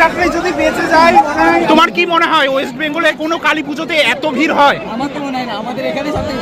যাত্রায় যদি বেঁচে যায় তোমার কি মনে হয় ওয়েস্ট বেঙ্গলে কোনো কালী পুজোতে এত ভিড় হয়? আমার তো মনে হয় না আমাদের এখানে সব থেকে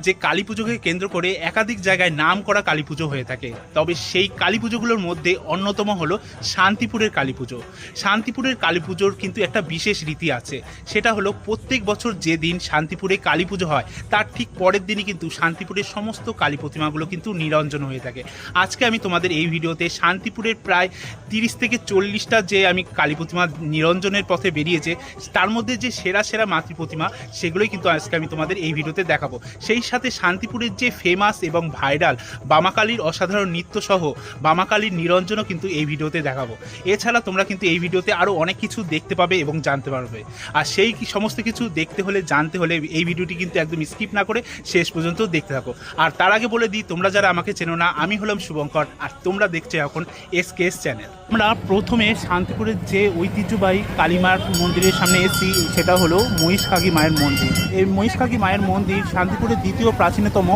রাজ্যে কালী পুজোকে কেন্দ্র করে একাধিক জায়গায় নাম করা কালী পুজো হয়ে থাকে। তবে সেই কালী পুজোগুলোর মধ্যে অন্যতম হলো শান্তিপুরের কালী পুজো। শান্তিপুরের কালী পুজোর কিন্তু একটা বিশেষ রীতি আছে। সেটা হলো প্রত্যেক বছর যে দিন শান্তিপুরে কালী পুজো হয়, তার ঠিক পরের দিনই কিন্তু শান্তিপুরের সমস্ত কালী প্রতিমাগুলো কিন্তু নিরঞ্জন হয়ে থাকে। আজকে আমি তোমাদের এই ভিডিওতে শান্তিপুরের প্রায় তিরিশ থেকে চল্লিশটা যে আমি কালী প্রতিমা নিরঞ্জনের পথে বেরিয়েছে, তার মধ্যে যে সেরা সেরা মাতৃ প্রতিমা, সেগুলোই কিন্তু আজকে আমি তোমাদের এই ভিডিওতে দেখাবো। সেই সাথে শান্তিপুরের যে ফেমাস এবং ভাইরাল বামাকালীর অসাধারণ নৃত্য সহ বামাকালীর নিরঞ্জনও কিন্তু এই ভিডিওতে দেখাবো। এছাড়া তোমরা কিন্তু এই ভিডিওতে আরও অনেক কিছু দেখতে পাবে এবং জানতে পারবে। আর সেই সমস্ত কিছু দেখতে হলে, জানতে হলে এই ভিডিওটি কিন্তু একদম স্কিপ না করে শেষ পর্যন্ত দেখতে থাকো। আর তার আগে বলে দিই, তোমরা যারা আমাকে চেনো না, আমি হলাম শুভঙ্কর, আর তোমরা দেখছ এখন এস কেস চ্যানেল আমরা প্রথমে শান্তিপুরের যে ঐতিহ্যবাহী কালীমার মন্দিরের সামনে এসেছি, সেটা হলো মহিষখাগী মায়ের মন্দির। এই মহিষখাগী মায়ের মন্দির শান্তিপুরের দ্বিতীয় প্রাচীনতম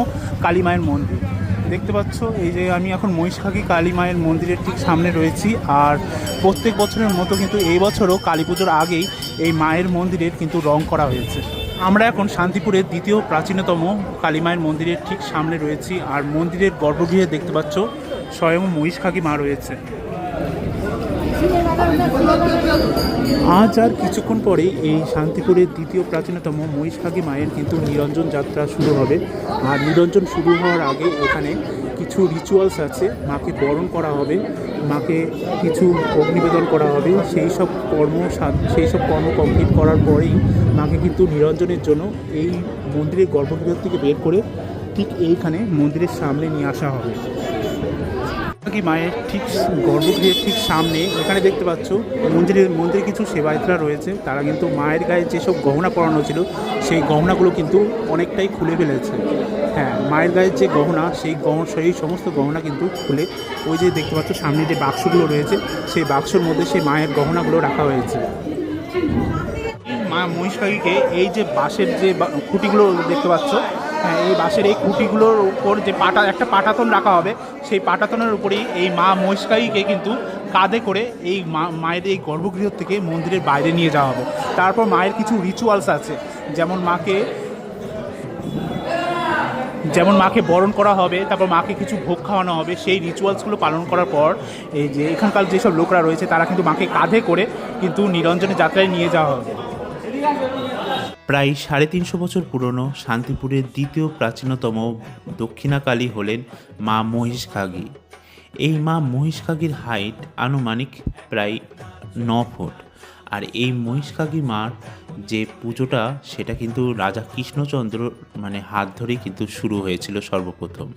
কালী মায়ের মন্দির। দেখতে পাচ্ছ, এই যে আমি এখন মহিষখাগী কালী মায়ের মন্দিরের ঠিক সামনে রয়েছি আর প্রত্যেক বছরের মতো কিন্তু এই বছরও কালী পুজোর আগেই এই মায়ের মন্দিরের কিন্তু রং করা হয়েছে। আমরা এখন শান্তিপুরের দ্বিতীয় প্রাচীনতম কালী মায়ের মন্দিরের ঠিক সামনে রয়েছি আর মন্দিরের গর্ভগৃহে দেখতে পাচ্ছ, স্বয়ং মহিষখাগী মা রয়েছে। আজ আর কিছুক্ষণ পরে এই শান্তিপুরের দ্বিতীয় প্রাচীনতম মহিষখাগী মায়ের কিন্তু নিরঞ্জন যাত্রা শুরু হবে। আর নিরঞ্জন শুরু হওয়ার আগে এখানে কিছু রিচুয়ালস আছে। মাকে বরণ করা হবে, মাকে কিছু অগ্নিবেদন করা হবে। সেই সব কর্ম সেই সব কর্ম কমপ্লিট করার পরেই মাকে কিন্তু নিরঞ্জনের জন্য এই মন্দিরের গর্ভগৃহ থেকে বের করে ঠিক এইখানে মন্দিরের সামনে নিয়ে আসা হবে। কি মায়ের ঠিক গর্ভগৃহের ঠিক সামনে এখানে দেখতে পাচ্ছ মন্দিরের মন্দিরে কিছু সেবায়তরা রয়েছে। তারা কিন্তু মায়ের গায়ে যেসব গহনা পরানো ছিল, সেই গহনাগুলো কিন্তু অনেকটাই খুলে ফেলেছে। হ্যাঁ মায়ের গায়ের যে গহনা, সেই গহনা সেই সমস্ত গহনা কিন্তু খুলে ওই যে দেখতে পাচ্ছ সামনে যে বাক্সগুলো রয়েছে, সেই বাক্সর মধ্যে সেই মায়ের গহনাগুলো রাখা হয়েছে। মা মহিষকাগীকে এই যে বাঁশের যে খুঁটিগুলো দেখতে পাচ্ছ হ্যাঁ এই বাঁশের এই খুঁটিগুলোর উপর যে পাটা, একটা পাটাতন রাখা হবে, সেই পাটাতনের উপরেই এই মা মহিষকাগীকে কিন্তু কাঁধে করে এই মায়ের এই গর্ভগৃহ থেকে মন্দিরের বাইরে নিয়ে যাওয়া হবে। তারপর মায়ের কিছু রিচুয়ালস আছে। যেমন মাকে যেমন মাকে বরণ করা হবে, তারপর মাকে কিছু ভোগ খাওয়ানো হবে, সেই রিচুয়ালসগুলো পালন করার পর এই যে এখানকার যেসব লোকরা রয়েছে, তারা কিন্তু মাকে কাঁধে করে কিন্তু নিরঞ্জনের যাত্রায় নিয়ে যাওয়া হবে। প্রায় সাড়ে তিনশো বছর পুরনো শান্তিপুরের দ্বিতীয় প্রাচীনতম দক্ষিণাকালী হলেন মা মহিষখাগী। এই মা মহিষখাগীর হাইট আনুমানিক প্রায় ন ফুট। আর এই মহিষখাগী মার যে পুজোটা, সেটা কিন্তু রাজা কৃষ্ণচন্দ্র মানে হাত ধরেই কিন্তু শুরু হয়েছিল সর্বপ্রথম।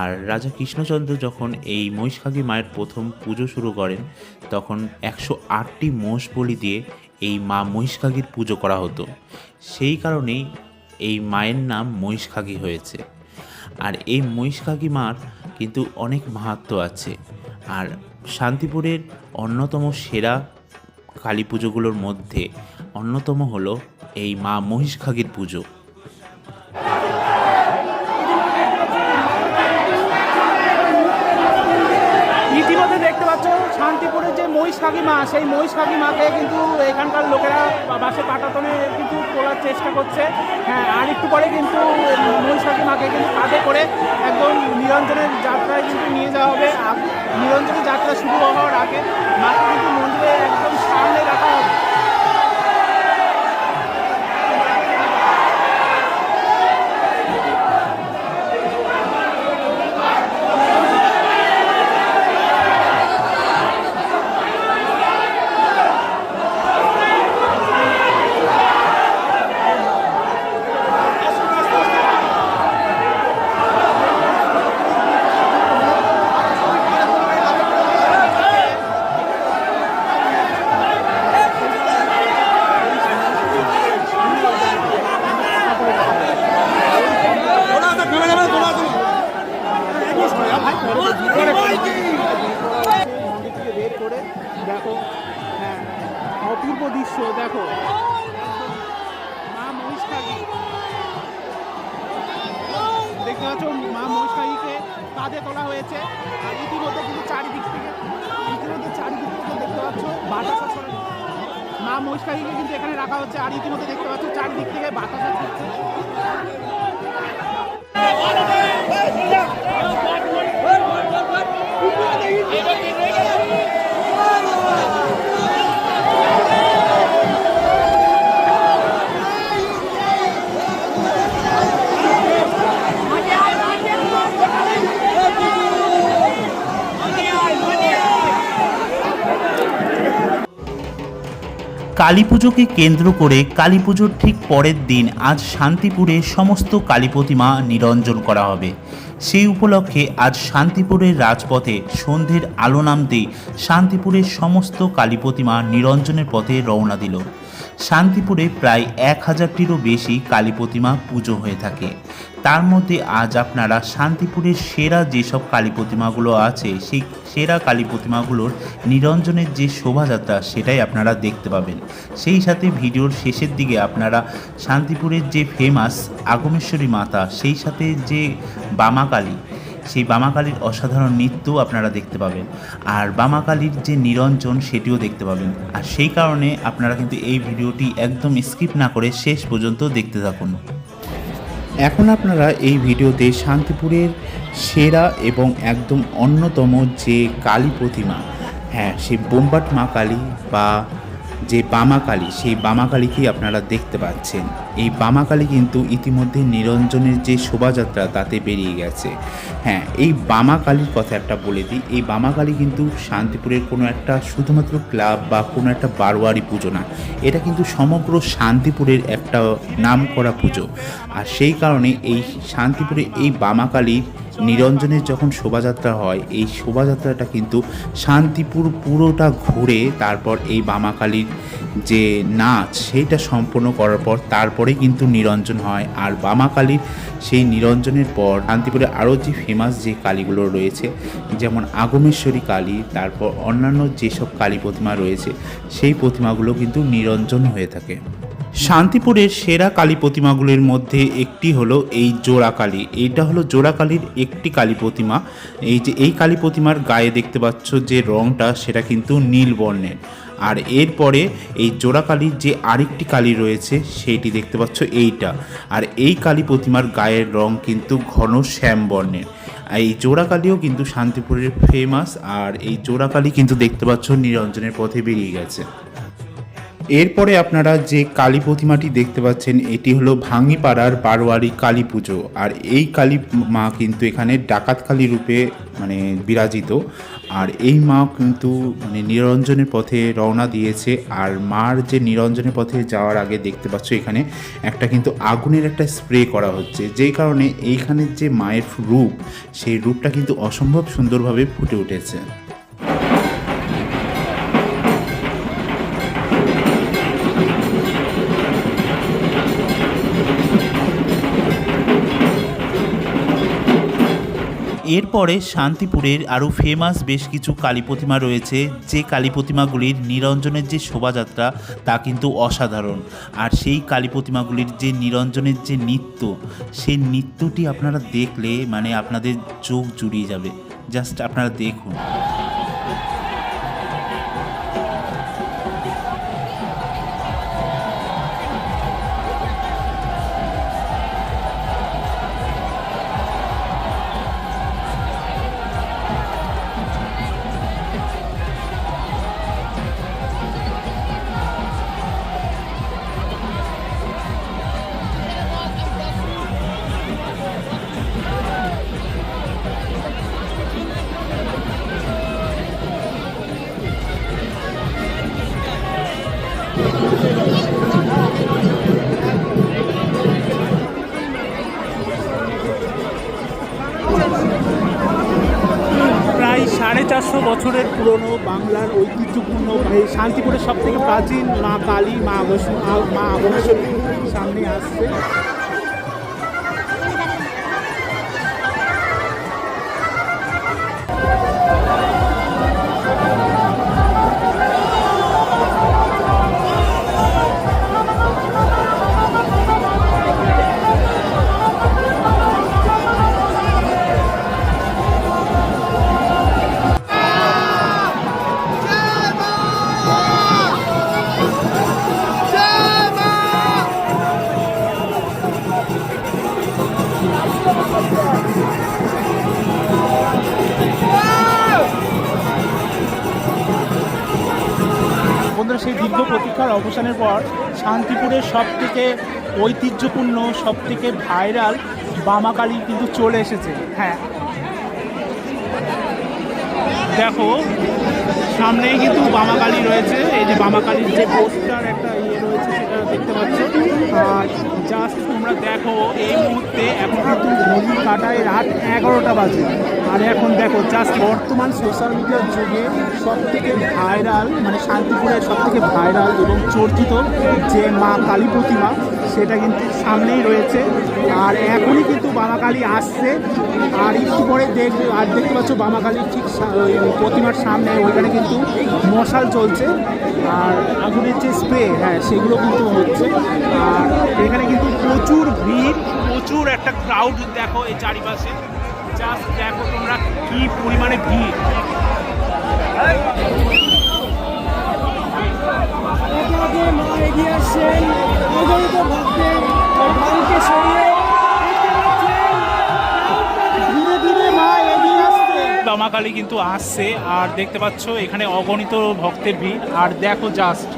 আর রাজা কৃষ্ণচন্দ্র যখন এই মহিষখাগী মায়ের প্রথম পুজো শুরু করেন, তখন একশো আটটি মোষ বলি দিয়ে এই মা মহিষকাগির পুজো করা হতো। সেই কারণেই এই মায়ের নাম মহিষকাগি হয়েছে। আর এই মহিষকাগি মার কিন্তু অনেক মাহাত্ম আছে। আর শান্তিপুরের অন্যতম সেরা কালী পুজোগুলোর মধ্যে অন্যতম হলো এই মা মহিষখাগীর পুজো। পাচ্ছ শান্তিপুরের যে মহিষ মা সেই মহিষ মাকে কিন্তু এখানকার লোকেরা বাসে পাটাতনে কিন্তু তোলার চেষ্টা করছে। হ্যাঁ আর একটু পরে কিন্তু মহিষ মাকে কিন্তু কাঁধে করে একদম নিরঞ্জনের যাত্রায় কিন্তু নিয়ে যাওয়া হবে। নিরঞ্জনের যাত্রা শুরু হওয়ার আগে মাকে কিন্তু মন্দিরে একদম সামনে রাখা হবে মন্দির থেকে বের করে দেখো হ্যাঁ অপূর্ব দৃশ্য দেখো মা মহিষকালী পাচ্ছ মা মহিষাহীকে কাঁধে তোলা হয়েছে। আর ইতিমধ্যে কিন্তু চারিদিক থেকে, ইতিমধ্যে চারিদিক থেকে দেখতে পাচ্ছ, বাতাসা মা মহিষাহীকে কিন্তু এখানে রাখা হচ্ছে। আর ইতিমধ্যে দেখতে পাচ্ছ, চারিদিক থেকে বাতাসা কালী পুজোকে কেন্দ্র করে কালী পুজোর ঠিক পরের দিন আজ শান্তিপুরে সমস্ত কালী প্রতিমা নিরঞ্জন করা হবে। সেই উপলক্ষে আজ শান্তিপুরের রাজপথে সন্ধ্যের আলো নামতেই শান্তিপুরের সমস্ত কালী প্রতিমা নিরঞ্জনের পথে রওনা দিল। শান্তিপুরে প্রায় এক হাজারটিরও বেশি কালী প্রতিমা পুজো হয়ে থাকে। তার মধ্যে আজ আপনারা শান্তিপুরের সেরা যেসব কালী প্রতিমাগুলো আছে, সেই সেরা কালী প্রতিমাগুলোর নিরঞ্জনের যে শোভাযাত্রা সেটাই আপনারা দেখতে পাবেন। সেই সাথে ভিডিওর শেষের দিকে আপনারা শান্তিপুরের যে ফেমাস আগমেশ্বরী মাতা, সেই সাথে যে বামাকালী সেই বামাকালীর অসাধারণ নৃত্যও আপনারা দেখতে পাবেন। আর বামাকালীর যে নিরঞ্জন, সেটিও দেখতে পাবেন। আর সেই কারণে আপনারা কিন্তু এই ভিডিওটি একদম স্কিপ না করে শেষ পর্যন্ত দেখতে থাকুন। এখন আপনারা এই ভিডিওতে শান্তিপুরের সেরা এবং একদম অন্যতম যে কালী প্রতিমা হ্যাঁ সেই বোম্বাট মা কালী বা যে বামা কালী সেই বামা কালীকেই আপনারা দেখতে পাচ্ছেন। এই বামা কালী কিন্তু ইতিমধ্যে নিরঞ্জনের যে শোভাযাত্রা, তাতে বেরিয়ে গেছে। হ্যাঁ এই বামা কালীর কথা একটা বলে দিই। এই বামা কালী কিন্তু শান্তিপুরের কোনো একটা শুধুমাত্র ক্লাব বা কোনো একটা বারোয়ারি পুজো না, এটা কিন্তু সমগ্র শান্তিপুরের একটা নাম করা পুজো। আর সেই কারণে এই শান্তিপুরে এই বামা কালীর নিরঞ্জনের যখন শোভাযাত্রা হয়, এই শোভাযাত্রাটা কিন্তু শান্তিপুর পুরোটা ঘুরে তারপর এই বামাকালীর যে নাচ, সেইটা সম্পন্ন করার পর তারপরে কিন্তু নিরঞ্জন হয়। আর বামাকালীর সেই নিরঞ্জনের পর শান্তিপুরে আরও যে ফেমাস যে কালীগুলো রয়েছে, যেমন আগমেশ্বরী কালী, তারপর অন্যান্য যেসব কালী প্রতিমা রয়েছে, সেই প্রতিমাগুলো কিন্তু নিরঞ্জন হয়ে থাকে। শান্তিপুরের সেরা কালী প্রতিমাগুলির মধ্যে একটি হলো এই জোড়া কালী। এইটা হলো জোড়া কালীর একটি কালী প্রতিমা। এই যে, এই কালী প্রতিমার গায়ে দেখতে পাচ্ছ যে রংটা, সেটা কিন্তু নীল বর্ণের। আর এরপরে এই জোড়া কালীর যে আরেকটি কালী রয়েছে, সেইটি দেখতে পাচ্ছ এইটা। আর এই কালী প্রতিমার গায়ের রং কিন্তু ঘন শ্যাম বর্ণের। এই জোড়াকালীও কিন্তু শান্তিপুরের ফেমাস আর এই জোড়াকালী কিন্তু দেখতে পাচ্ছ নিরঞ্জনের পথে বেরিয়ে গেছে। এরপরে আপনারা যে কালী প্রতিমাটি দেখতে পাচ্ছেন, এটি হলো ভাঙ্গিপাড়ার বারোয়ারি কালী পুজো। আর এই কালী মা কিন্তু এখানে ডাকাত কালী রূপে মানে বিরাজিত। আর এই মা কিন্তু মানে নিরঞ্জনের পথে রওনা দিয়েছে। আর মার যে নিরঞ্জনের পথে যাওয়ার আগে দেখতে পাচ্ছ এখানে একটা কিন্তু আগুনের একটা স্প্রে করা হচ্ছে। যেই কারণে এইখানের যে মায়ের রূপ, সেই রূপটা কিন্তু অসম্ভব সুন্দরভাবে ফুটে উঠেছে। এরপরে শান্তিপুরের আরও ফেমাস বেশ কিছু কালী প্রতিমা রয়েছে, যে কালী প্রতিমাগুলির নিরঞ্জনের যে শোভাযাত্রা, তা কিন্তু অসাধারণ। আর সেই কালী প্রতিমাগুলির যে নিরঞ্জনের যে নৃত্য, সেই নৃত্যটি আপনারা দেখলে মানে আপনাদের চোখ জুড়িয়ে যাবে। জাস্ট আপনারা দেখুন। চারশো বছরের পুরনো বাংলার ঐতিহ্যপূর্ণ এই শান্তিপুরের সব থেকে প্রাচীন মা কালী, মা মা আগমেশ্বরী সামনে আসছে। বন্ধুরা সেই দীর্ঘ প্রতীক্ষার অবসানের পর শান্তিপুরের সব থেকে ঐতিহ্যপূর্ণ সব থেকে ভাইরাল বামাকালী কিন্তু চলে এসেছে। হ্যাঁ। দেখো, সামনেই কিন্তু বামাকালী রয়েছে। এই যে বামাকালীর যে পোস্টার একটা ইয়ে রয়েছে, সেটা দেখতে পাচ্ছ। আর জাস্ট তোমরা দেখো এই মুহূর্তে এখন কিন্তু ঘড়ির কাটায় রাত এগারোটা বাজে। আর এখন দেখো, জাস্ট বর্তমান সোশ্যাল মিডিয়ার যুগে সব থেকে ভাইরাল মানে শান্তিপুরের সব থেকে ভাইরাল এবং চর্চিত যে মা কালী প্রতিমা, সেটা কিন্তু সামনেই রয়েছে। আর এখনই কিন্তু বামাকালী আসছে। আর একটু পরে দেখবে আর দেখতে পাচ্ছ বামাকালীর ঠিক প্রতিমার সামনে, ওইখানে কিন্তু মশাল চলছে। আর আগুনের যে স্প্রে হ্যাঁ সেগুলো কিন্তু হচ্ছে। আর এখানে কিন্তু প্রচুর ভিড়, প্রচুর একটা ক্রাউড দেখো এই চারিপাশে। জাস্ট দেখো তোমরা কি পরিমাণে ভিড়। বামাকালী কিন্তু আসছে, আর দেখতে পাচ্ছ এখানে অগণিত ভক্তের ভিড়। আর দেখো জাস্ট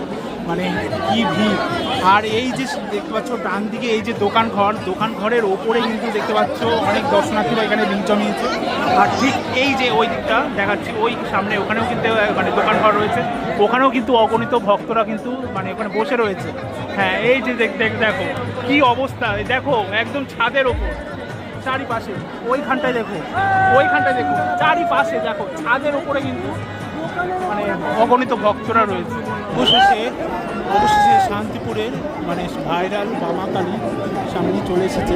মানে কি ভিড়। আর এই যে দেখতে পাচ্ছ, ডান দিকে এই যে দোকান ঘর, দোকান ঘরের ওপরে কিন্তু দেখতে পাচ্ছ অনেক দর্শনার্থীরা এখানে ভিড় জমিয়েছে। আর ঠিক এই যে ওই দিকটা দেখাচ্ছি, ওই সামনে ওখানেও কিন্তু মানে দোকান ঘর রয়েছে। ওখানেও কিন্তু অগণিত ভক্তরা কিন্তু মানে ওখানে বসে রয়েছে। হ্যাঁ এই যে দেখ, দেখ- কি অবস্থা। দেখো, একদম ছাদের ওপর। চারিপাশে, ওইখানটায় দেখো ওইখানটায় দেখো, চারিপাশে দেখো, ছাদের ওপরে কিন্তু মানে অগণিত ভক্তরা রয়েছে। অবশেষে অবশেষে শান্তিপুরের মানে ভাইরাল বামাকালী সামনে চলে এসেছে।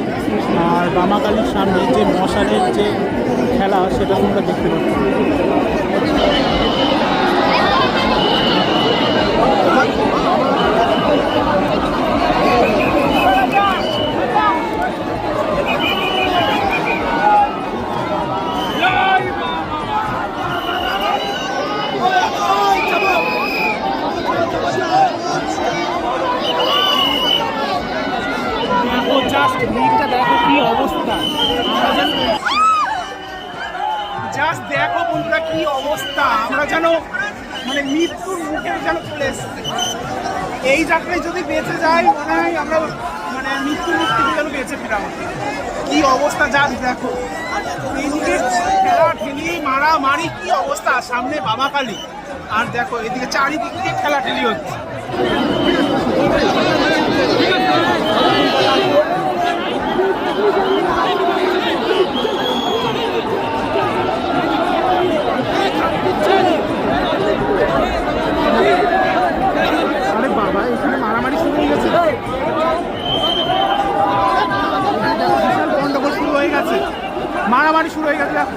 আর বামাকালীর সামনে যে মশালের যে খেলা, সেটা তোমরা দেখতে পাচ্ছ। দেখো জাস্ট ভিড়টা দেখো কি অবস্থা। জাস্ট দেখো বন্ধুরা কি অবস্থা। আমরা যেন মানে মৃত্যুর মুখে যেন চলে এসেছি। এই যাত্রায় যদি বেঁচে যাই, মনে হয় আমরা মানে মৃত্যুর মুখ থেকে যেন বেঁচে ফেরাম কি অবস্থা জাস্ট দেখো। এইদিকে খেলা ঠেলি মারা মারি কি অবস্থা। সামনে বামাকালী আর দেখো, এদিকে চারিদিক খেলা ঠেলি হচ্ছে। বাবা মারামারি শুরু হয়ে গেছে বিশাল গন্ডগোল শুরু হয়ে গেছে মারামারি শুরু হয়ে গেছে দেখো।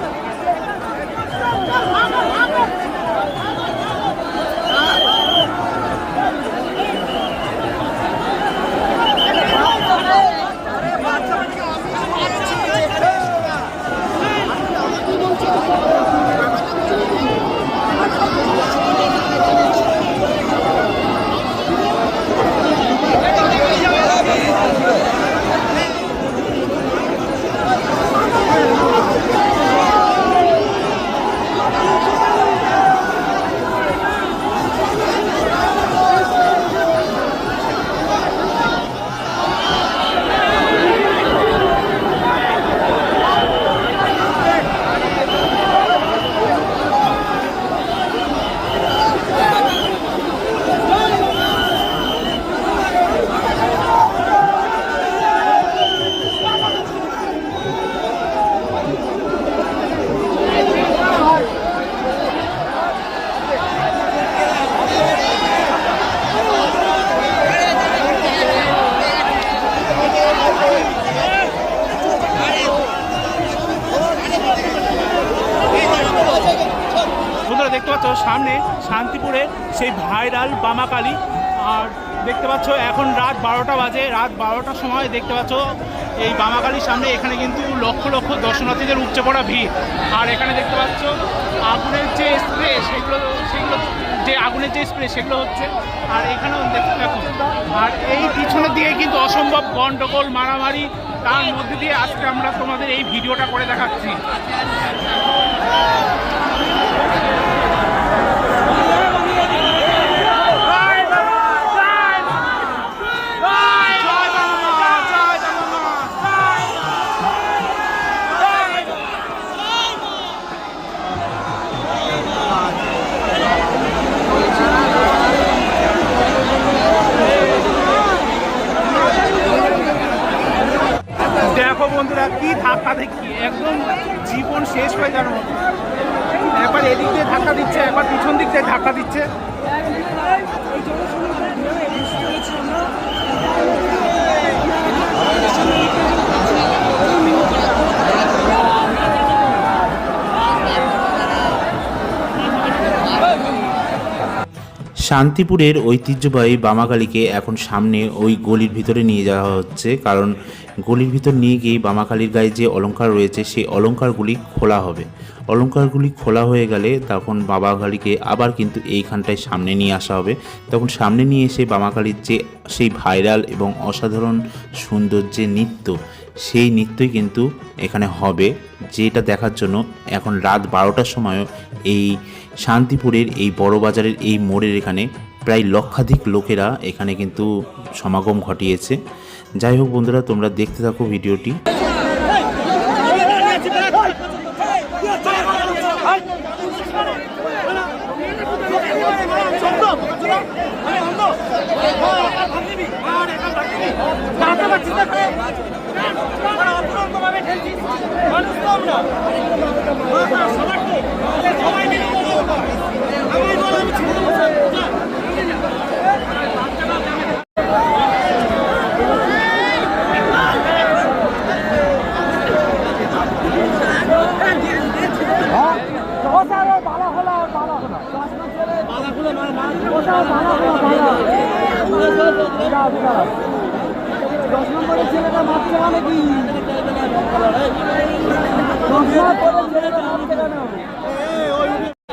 বন্ধুরা দেখতে পাচ্ছ সামনে শান্তিপুরে সেই ভাইরাল বামাকালী আর দেখতে পাচ্ছ, এখন রাত বারোটা বাজে। রাত বারোটার সময় দেখতে পাচ্ছ, এই বামাকালীর সামনে এখানে কিন্তু লক্ষ লক্ষ দর্শনার্থীদের উপচে পড়া ভিড়। আর এখানে দেখতে পাচ্ছ, আগুনের যে স্প্রে, সেগুলো সেগুলো, যে আগুনের যে স্প্রে, সেগুলো হচ্ছে। আর এখানেও দেখতে দেখো, আর এই পিছনের দিকে কিন্তু অসম্ভব গন্ডগোল, মারামারি। তার মধ্যে দিয়ে আজকে আমরা তোমাদের এই ভিডিওটা করে দেখাচ্ছি। কি ধাক্কা দেখি একদম জীবন শেষ হয়ে যাওয়ার মতো একবার এদিক দিয়ে ধাক্কা দিচ্ছে, একবার পিছন দিক দিয়ে ধাক্কা দিচ্ছে। শান্তিপুরের ঐতিহ্যবাহী বামাকালীকে এখন সামনে ওই গলির ভিতরে নিয়ে যাওয়া হচ্ছে, কারণ গলির ভিতর নিয়ে গিয়ে বামাকালীর গায়ে যে অলংকার রয়েছে, সেই অলংকারগুলি খোলা হবে। অলংকারগুলি খোলা হয়ে গেলে তখন বাবাকালীকে আবার কিন্তু এইখানটায় সামনে নিয়ে আসা হবে। তখন সামনে নিয়ে এসে বামাকালীর যে, সেই ভাইরাল এবং অসাধারণ সুন্দর যে নৃত্য, সেই নৃত্যই কিন্তু এখানে হবে, যেটা দেখার জন্য এখন রাত বারোটার সময়ও এই শান্তিপুরের, এই বড় বাজারের এই মোড়ের এখানে প্রায় লক্ষাধিক লোকেরা এখানে কিন্তু সমাগম ঘটিয়েছে। যাই হোক বন্ধুরা তোমরা দেখতে থাকো ভিডিওটি।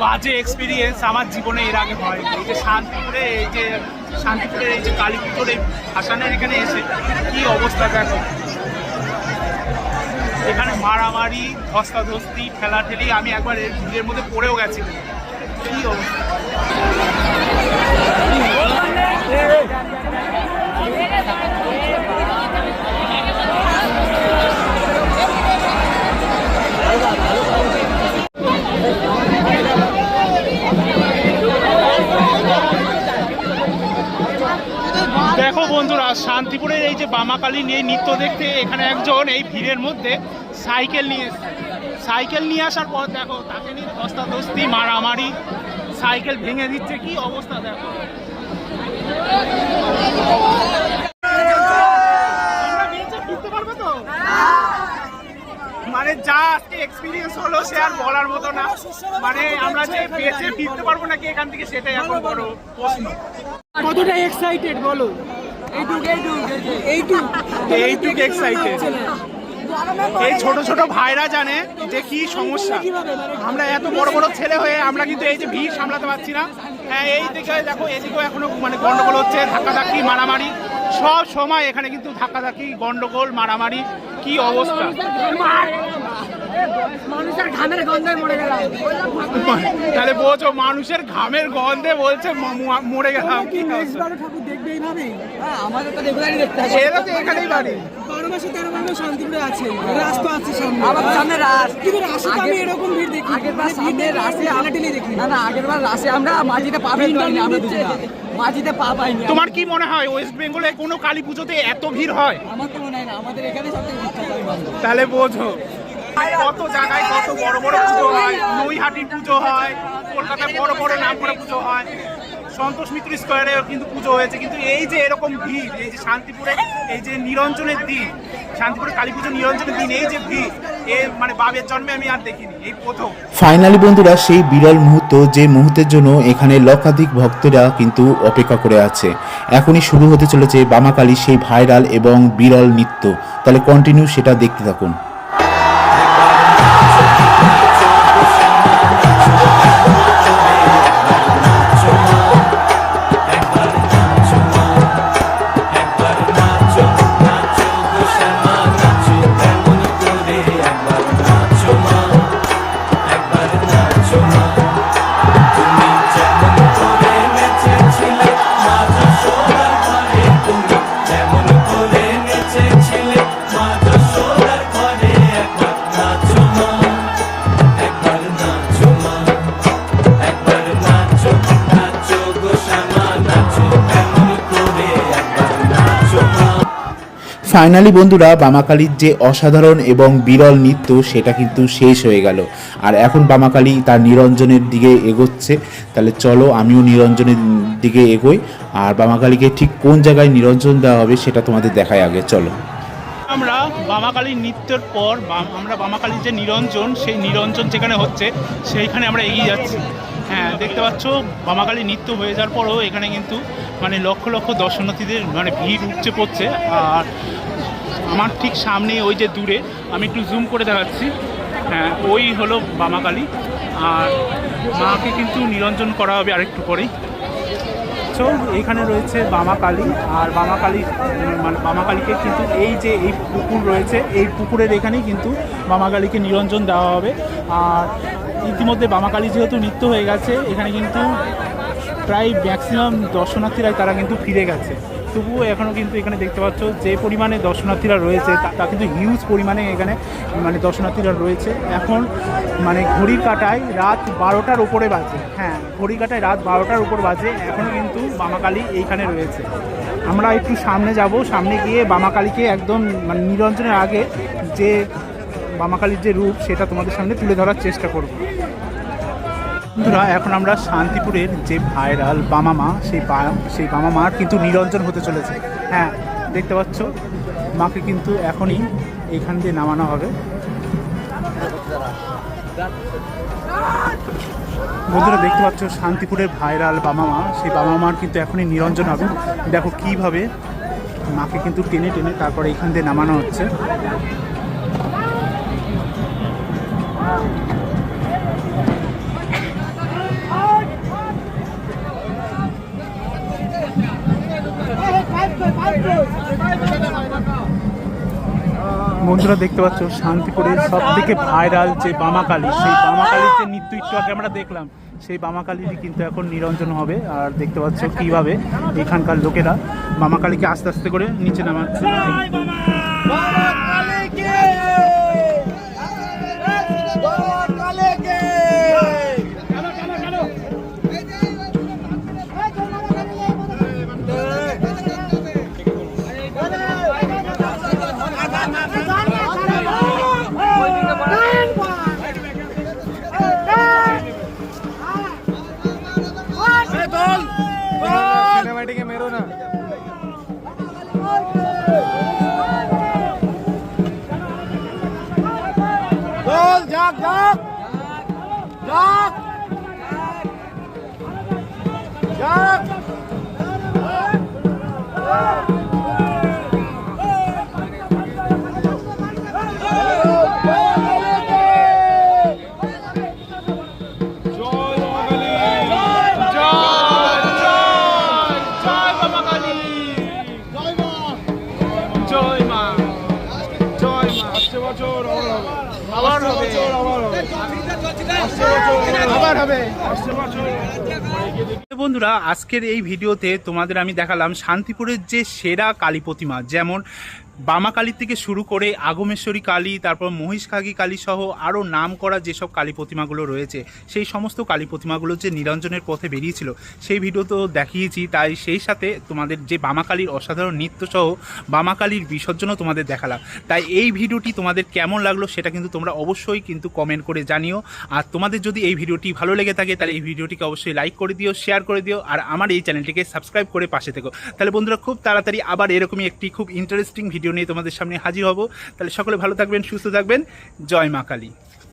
বাজে এক্সপিরিয়েন্স আমার জীবনে এর আগে হয়। এই যে শান্তিপুরে, এই যে শান্তিপুরের এই যে কালী পুজোর এখানে এসে কি অবস্থা দেখো। এখানে মারামারি, ধস্তাধস্তি, ঠেলাঠেলি, আমি একবার এর মধ্যে পড়েও গেছি। কি অবস্থা? দেখো বন্ধুরা, শান্তিপুরের এই যে বামাকালী নিয়ে নৃত্য দেখতে এখানে একজন এই ভিড়ের মধ্যে সাইকেল নিয়ে। সাইকেল নিয়ে আসার পর দেখো, তাকে নিয়ে ধস্তাধস্তি, মারামারি, সাইকেল ভেঙে দিচ্ছে, কি অবস্থা দেখো আমরা বেঁচে ফিরতে পারব তো? মানে যা আজকে এক্সপিরিয়েন্স হলো সে আর বলার মতো না। মানে আমরা যে বেঁচে ফিরতে পারব নাকি এখান থেকে সেটাই এখন বড় প্রশ্ন। কতটা এক্সাইটেড বলো? এইটুক এইটুক এইটুক। এইটুক excited। এই ছোট ছোট ভাইরা জানে যে কি সমস্যা। আমরা এত বড় বড় ছেলে হয়ে আমরা কিন্তু এই যে ভিড় সামলাতে পারছি না। হ্যাঁ এই দিকে দেখো, এদিকেও এখনও মানে গন্ডগোল হচ্ছে, ধাক্কাধাক্কি, মারামারি। সব সময় এখানে কিন্তু ধাক্কাধাক্কি, গন্ডগোল, মারামারি। কি অবস্থা? মানুষের ঘামের গন্ধে মরে গেলাম। তাহলে বোঝো মানুষের ঘামের গন্ধে বলছে মরে গেলাম। কি নেক্সট বারে ঠাকুর দেখবে এইভাবে। আমাদের তো রেগুলারই দেখতে হবে। এরা তো এখানেই বাড়ি। বারো মাসে তেরো মাসে শান্তিপুরে আছে। রাস তো আছে সামনে। আমার সামনে রাস কিন্তু রাসে তো আমি এরকম ভিড় দেখি আগের বার মানে সামনে রাসে আমি ঠেলাঠেলি দেখি। না না আগের বার রাসে আমরা মাঝিতে পা ফেলতে আমরা দুজনা মাঝিতে পা পাইনি তোমার কি মনে হয় ওয়েস্ট বেঙ্গলে কোনো কালী পুজোতে এত ভিড় হয়? আমার তো তাহলে বোঝো। কত জায়গায় কত বড় বড় পুজো হয় নৈহাটি পুজো হয় কলকাতায় বড় বড় নাম করে পুজো হয়। সন্তোষ মিত্র স্কোয়ারে কিন্তু পুজো হয়েছে, কিন্তু এই যে এরকম ভিড়, এই যে শান্তিপুরে, এই যে নিরঞ্জনের দিন, শান্তিপুরে কালী পুজো নিরঞ্জনের দিন, এই যে ভিড় মানে বাবের জন্মে আমি আর দেখিনি, এই প্রথম। ফাইনালি বন্ধুরা, সেই বিরল মুহূর্ত, যে মুহূর্তের জন্য এখানে লক্ষাধিক ভক্তরা কিন্তু অপেক্ষা করে আছে। এখনই শুরু হতে চলেছে বামাকালী, সেই ভাইরাল এবং বিরল নৃত্য। তাহলে কন্টিনিউ সেটা দেখতে থাকুন। ফাইনালি বন্ধুরা বামাকালীর যে অসাধারণ এবং বিরল নৃত্য, সেটা কিন্তু শেষ হয়ে গেল। আর এখন বামাকালী তার নিরঞ্জনের দিকে এগোচ্ছে। তাহলে চলো আমিও নিরঞ্জনের দিকে এগোই। আর বামাকালীকে ঠিক কোন জায়গায় নিরঞ্জন দেওয়া হবে, সেটা তোমাদের দেখায় আগে, চলো। আমরা বামাকালীর নৃত্যের পর আমরা বামাকালীর যে নিরঞ্জন, সেই নিরঞ্জন যেখানে হচ্ছে, সেইখানে আমরা এগিয়ে যাচ্ছি। হ্যাঁ দেখতে পাচ্ছ, বামাকালী নৃত্য হয়ে যাওয়ার পরও এখানে কিন্তু মানে লক্ষ লক্ষ দর্শনার্থীদের মানে ভিড় উপচে পড়ছে। আর আমার ঠিক সামনে ওই যে দূরে, আমি একটু জুম করে দেখাচ্ছি। হ্যাঁ ওই হলো বামাকালী। আর মাকে কিন্তু নিরঞ্জন করা হবে আরেকটু পরেই। তো এখানে রয়েছে বামাকালী। আর বামাকালী মানে বামাকালীকে কিন্তু এই যে এই পুকুর রয়েছে, এই পুকুরের এখানেই কিন্তু বামাকালীকে নিরঞ্জন দেওয়া হবে। আর ইতিমধ্যে বামাকালী যেহেতু নৃত্য হয়ে গেছে, এখানে কিন্তু প্রায় ম্যাক্সিমাম দর্শনার্থীরাই তারা কিন্তু ফিরে গেছে। তবুও এখনও কিন্তু এখানে দেখতে পাচ্ছ যে পরিমাণে দর্শনার্থীরা রয়েছে, তা- কিন্তু হিউজ পরিমাণে এখানে মানে দর্শনার্থীরা রয়েছে। এখন মানে ঘড়ির কাটায় রাত বারোটার উপরে বাজে। হ্যাঁ ঘড়ি কাটায় রাত বারোটার উপর বাজে এখনও কিন্তু বামাকালী এইখানে রয়েছে। আমরা একটু সামনে যাব, সামনে গিয়ে বামাকালীকে একদম মানে নিরঞ্জনের আগে যে বামাকালীর যে রূপ, সেটা তোমাদের সামনে তুলে ধরার চেষ্টা করব। বন্ধুরা, এখন আমরা শান্তিপুরের যে ভাইরাল বামা মা, সেই সেই বামা মার কিন্তু নিরঞ্জন হতে চলেছে। হ্যাঁ দেখতে পাচ্ছ, মাকে কিন্তু এখনই এখান দিয়ে নামানো হবে। বন্ধুরা, দেখতে পাচ্ছ, শান্তিপুরের ভাইরাল বামা মা, সেই বামা মার কিন্তু এখনই নিরঞ্জন হবে। দেখো কীভাবে মাকে কিন্তু টেনে টেনে তারপরে এখান দিয়ে নামানো হচ্ছে। বন্ধুরা দেখতে পাচ্ছ, শান্তিপুরের সব থেকে ভাইরাল যে বামাকালী, সেই বামাকালীর যে নৃত্য একটু আগে আমরা দেখলাম, সেই বামাকালীরই কিন্তু এখন নিরঞ্জন হবে। আর দেখতে পাচ্ছ কীভাবে এখানকার লোকেরা বামাকালীকে আস্তে আস্তে করে নিচে নামাচ্ছে। আসছে বছর আবার হবে। আবার হবে। বন্ধুরা আজকের এই ভিডিওতে তোমাদের আমি দেখালাম শান্তিপুরের যে সেরা কালী প্রতিমা যেমন বামাকালী থেকে শুরু করে আগমেশ্বরী কালী, তারপর মহিষখাগী কালী সহ আরও নাম করা যেসব কালী প্রতিমাগুলো রয়েছে, সেই সমস্ত কালী প্রতিমাগুলো যে নিরঞ্জনের পথে বেরিয়েছিল, সেই ভিডিও তো দেখিয়েছি। তাই সেই সাথে তোমাদের যে বামাকালীর অসাধারণ নৃত্য সহ বামাকালীর বিসর্জনও তোমাদের দেখালাম। তাই এই ভিডিওটি তোমাদের কেমন লাগল সেটা কিন্তু তোমরা অবশ্যই কিন্তু কমেন্ট করে জানিও। আর তোমাদের যদি এই ভিডিওটি ভালো লেগে থাকে, তাহলে এই ভিডিওটিকে অবশ্যই লাইক করে দিও শেয়ার করে দিও, আর আমার এই চ্যানেলটিকে সাবস্ক্রাইব করে পাশে থেকো। তাহলে বন্ধুরা, খুব তাড়াতাড়ি আবার এরকমই একটি খুব ইন্টারেস্টিং ভিডিও নিয়ে তোমাদের সামনে হাজির হব। তাহলে সকলে ভালো থাকবেন, সুস্থ থাকবেন। জয় মা কালী।